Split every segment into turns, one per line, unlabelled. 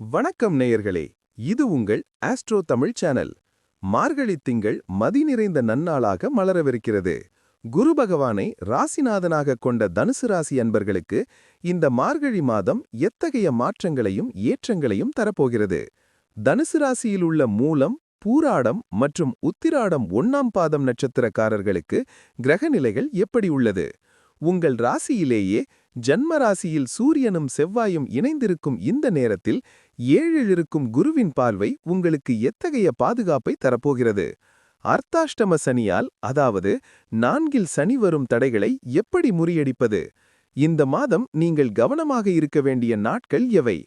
வணக்கம் நேயர்களே இது உங்கள் ஆஸ்ட்ரோ தமிழ் சேனல். மார்கழி திங்கள் மதி நிறைந்த நன்னாளாக மலரவிருக்கிறது. குரு பகவானை ராசிநாதனாக கொண்ட தனுசு ராசி அன்பர்களுக்கு இந்த மார்கழி மாதம் எத்தகைய மாற்றங்களையும் ஏற்றங்களையும் தரப்போகிறது. தனுசு ராசியில் உள்ள மூலம் பூராடம் மற்றும் உத்திராடம் ஒன்னாம் பாதம் நட்சத்திரக்காரர்களுக்கு கிரகநிலைகள் எப்படி உள்ளது? உங்கள் ராசியிலேயே ஜன்ம ராசியில் சூரியனும் செவ்வாயும் இணைந்திருக்கும் இந்த நேரத்தில் ஏழில் இருக்கும் குருவின் பார்வை உங்களுக்கு எத்தகைய பாதுகாப்பை தரப்போகிறது? அர்த்தாஷ்டம சனியால் அதாவது நான்கில் சனி வரும் தடைகளை எப்படி முறியடிப்பது? இந்த மாதம் நீங்கள் கவனமாக இருக்க வேண்டிய நாட்கள் எவை?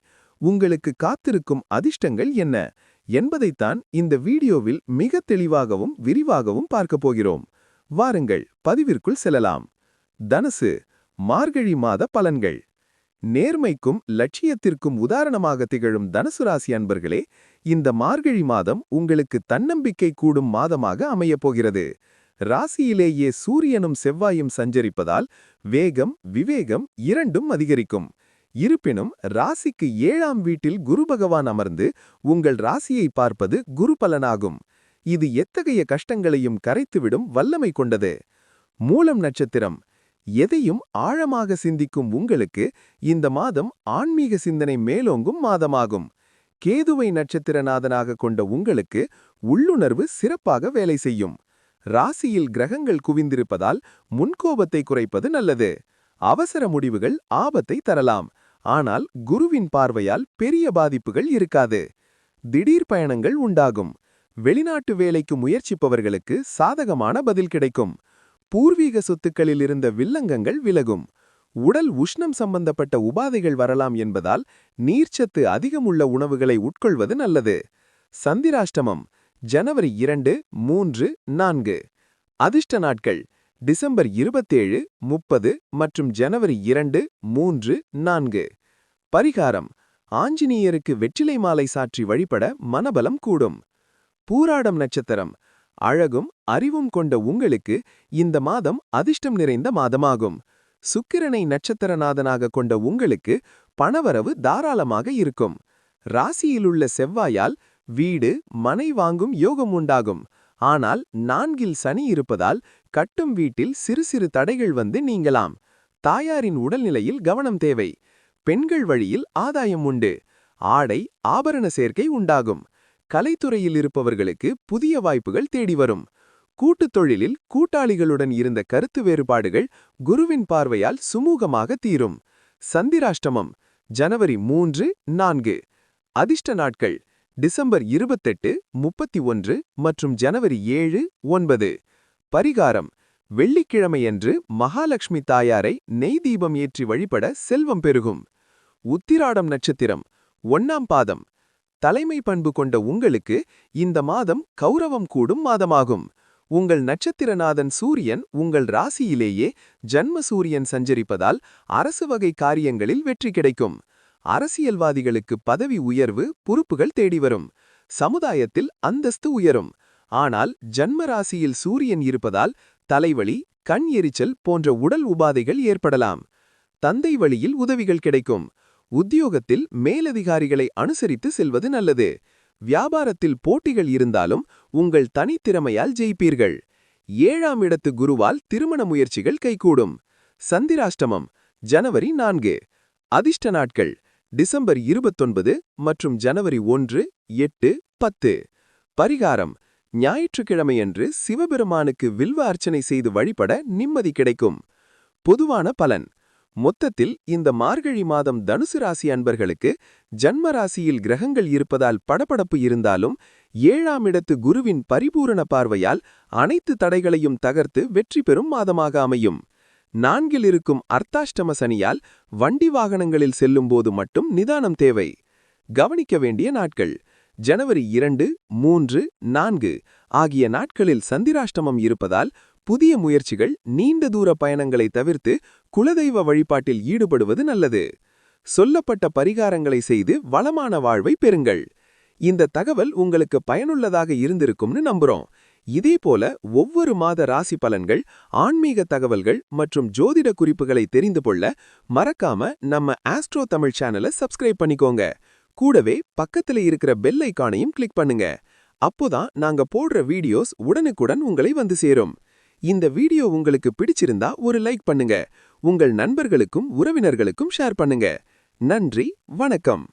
உங்களுக்கு காத்திருக்கும் அதிர்ஷ்டங்கள் என்ன? என்பதைத்தான் இந்த வீடியோவில் மிக தெளிவாகவும் விரிவாகவும் பார்க்கப் போகிறோம். வாருங்கள் பதிவிற்குள் செல்லலாம். தனுசு மார்கழி மாத பலன்கள். நேர்மைக்கும் லட்சியத்திற்கும் உதாரணமாக திகழும் தனுசு ராசி அன்பர்களே இந்த மார்கழி மாதம் உங்களுக்கு தன்னம்பிக்கை கூடும் மாதமாக அமையப் போகிறது. ராசியிலேயே சூரியனும் செவ்வாயும் சஞ்சரிப்பதால் வேகம் விவேகம் இரண்டும் அதிகரிக்கும். இருப்பினும் ராசிக்கு ஏழாம் வீட்டில் குரு பகவான் அமர்ந்து உங்கள் ராசியை பார்ப்பது குரு பலனாகும். இது எத்தகைய கஷ்டங்களையும் கரைத்துவிடும் வல்லமை கொண்டது. மூலம் நட்சத்திரம் எதையும் ஆழமாக சிந்திக்கும் உங்களுக்கு இந்த மாதம் ஆன்மீக சிந்தனை மேலோங்கும் மாதமாகும். கேதுவை நட்சத்திரநாதனாக கொண்ட உங்களுக்கு உள்ளுணர்வு சிறப்பாக வேலை செய்யும். ராசியில் கிரகங்கள் குவிந்திருப்பதால் முன்கோபத்தை குறைப்பது நல்லது. அவசர முடிவுகள் ஆபத்தை தரலாம். ஆனால் குருவின் பார்வையால் பெரிய பாதிப்புகள் இருக்காது. திடீர் பயணங்கள் உண்டாகும். வெளிநாட்டு வேலைக்கு முயற்சிப்பவர்களுக்கு சாதகமான பதில் கிடைக்கும். பூர்வீக சொத்துக்களில் இருந்த வில்லங்கங்கள் விலகும். உடல் உஷ்ணம் சம்பந்தப்பட்ட உபாதைகள் வரலாம் என்பதால் நீர்ச்சத்து அதிகமுள்ள உணவுகளை உட்கொள்வது நல்லது. சந்திராஷ்டமம் ஜனவரி இரண்டு மூன்று நான்கு. அதிர்ஷ்ட நாட்கள் டிசம்பர் இருபத்தேழு முப்பது மற்றும் ஜனவரி இரண்டு மூன்று நான்கு. பரிகாரம் ஆஞ்சநேயருக்கு வெற்றிலை மாலை சாற்றி வழிபட மனபலம் கூடும். பூராடம் நட்சத்திரம் அழகும் அறிவும் கொண்ட உங்களுக்கு இந்த மாதம் அதிர்ஷ்டம் நிறைந்த மாதமாகும். சுக்கிரனை நட்சத்திரநாதனாக கொண்ட உங்களுக்கு பணவரவு தாராளமாக இருக்கும். ராசியிலுள்ள செவ்வாயால் வீடு மனை வாங்கும் யோகம் உண்டாகும். ஆனால் நான்கில் சனி இருப்பதால் கட்டும் வீட்டில் சிறு சிறு தடைகள் வந்து நீங்கலாம். தாயாரின் உடல்நிலையில் கவனம் தேவை. பெண்கள் வழியில் ஆதாயம் உண்டு. ஆடை ஆபரண சேர்க்கை உண்டாகும். கலைத்துறையில் இருப்பவர்களுக்கு புதிய வாய்ப்புகள் தேடி வரும். கூட்டுத் தொழிலில் கூட்டாளிகளுடன் இருந்த கருத்து வேறுபாடுகள் குருவின் பார்வையால் சுமூகமாக தீரும். சந்திராஷ்டமம் ஜனவரி மூன்று நான்கு. அதிர்ஷ்ட நாட்கள் டிசம்பர் இருபத்தெட்டு முப்பத்தி ஒன்று மற்றும் ஜனவரி ஏழு ஒன்பது. பரிகாரம் வெள்ளிக்கிழமையன்று மகாலட்சுமி தாயாரை நெய் தீபம் ஏற்றி வழிபட செல்வம் பெருகும். உத்திராடம் நட்சத்திரம் ஒன்னாம் பாதம் தலைமை பண்பு கொண்ட உங்களுக்கு இந்த மாதம் கௌரவம் கூடும் மாதமாகும். உங்கள் நட்சத்திரநாதன் சூரியன் உங்கள் ராசியிலேயே ஜன்ம சூரியன் சஞ்சரிப்பதால் அரசு வகை காரியங்களில் வெற்றி கிடைக்கும். அரசியல்வாதிகளுக்கு பதவி உயர்வு பொறுப்புகள் தேடி வரும். சமுதாயத்தில் அந்தஸ்து உயரும். ஆனால் ஜன்ம ராசியில் சூரியன் இருப்பதால் தலைவலி கண் எரிச்சல் போன்ற உடல் உபாதைகள் ஏற்படலாம். தந்தை வழியில் உதவிகள் கிடைக்கும். உத்தியோகத்தில் மேலதிகாரிகளை அனுசரித்து செல்வது நல்லது. வியாபாரத்தில் போட்டிகள் இருந்தாலும் உங்கள் தனித்திறமையால் ஜெயிப்பீர்கள். ஏழாம் இடத்து குருவால் திருமண முயற்சிகள் கைகூடும். சந்திராஷ்டமம் ஜனவரி நான்கு. அதிர்ஷ்ட நாட்கள் டிசம்பர் இருபத்தொன்பது மற்றும் ஜனவரி ஒன்று எட்டு பத்து. பரிகாரம் ஞாயிற்றுக்கிழமையன்று சிவபெருமானுக்கு வில்வ அர்ச்சனை செய்து வழிபட நிம்மதி கிடைக்கும். பொதுவான பலன் மொத்தத்தில் இந்த மார்கழி மாதம் தனுசு ராசி அன்பர்களுக்கு ஜன்ம ராசியில் கிரகங்கள் இருப்பதால் படபடப்பு இருந்தாலும் ஏழாம் இடத்து குருவின் பரிபூரண பார்வையால் அனைத்து தடைகளையும் தகர்த்து வெற்றி பெறும் மாதமாக அமையும். நான்கில் இருக்கும் அர்த்தாஷ்டம சனியால் வண்டி வாகனங்களில் செல்லும்போது மட்டும் நிதானம் தேவை. கவனிக்க வேண்டிய நாட்கள். ஜனவரி இரண்டு மூன்று நான்கு ஆகிய நாட்களில் சந்திராஷ்டமம் இருப்பதால் புதிய முயற்சிகள் நீண்ட தூர பயணங்களை தவிர்த்து குலதெய்வ வழிபாட்டில் ஈடுபடுவது நல்லது. சொல்லப்பட்ட பரிகாரங்களை செய்து வளமான வாழ்வை பெறுங்கள். இந்த தகவல் உங்களுக்கு பயனுள்ளதாக இருந்திருக்கும்னு நம்புறோம். இதே போல ஒவ்வொரு மாத ராசி பலன்கள் ஆன்மீக தகவல்கள் மற்றும் ஜோதிட குறிப்புகளை தெரிந்து கொள்ள மறக்காம நம்ம ஆஸ்ட்ரோ தமிழ் சேனலை சப்ஸ்கிரைப் பண்ணிக்கோங்க. கூடவே பக்கத்துல இருக்கிற பெல் ஐக்கானையும் கிளிக் பண்ணுங்க. அப்போதான் நாங்க போடுற வீடியோஸ் உடனுக்குடன் உங்களை வந்து சேரும். இந்த வீடியோ உங்களுக்கு பிடிச்சிருந்தா ஒரு லைக் பண்ணுங்க. உங்கள் நண்பர்களுக்கும் உறவினர்களுக்கும் ஷேர் பண்ணுங்க. நன்றி வணக்கம்.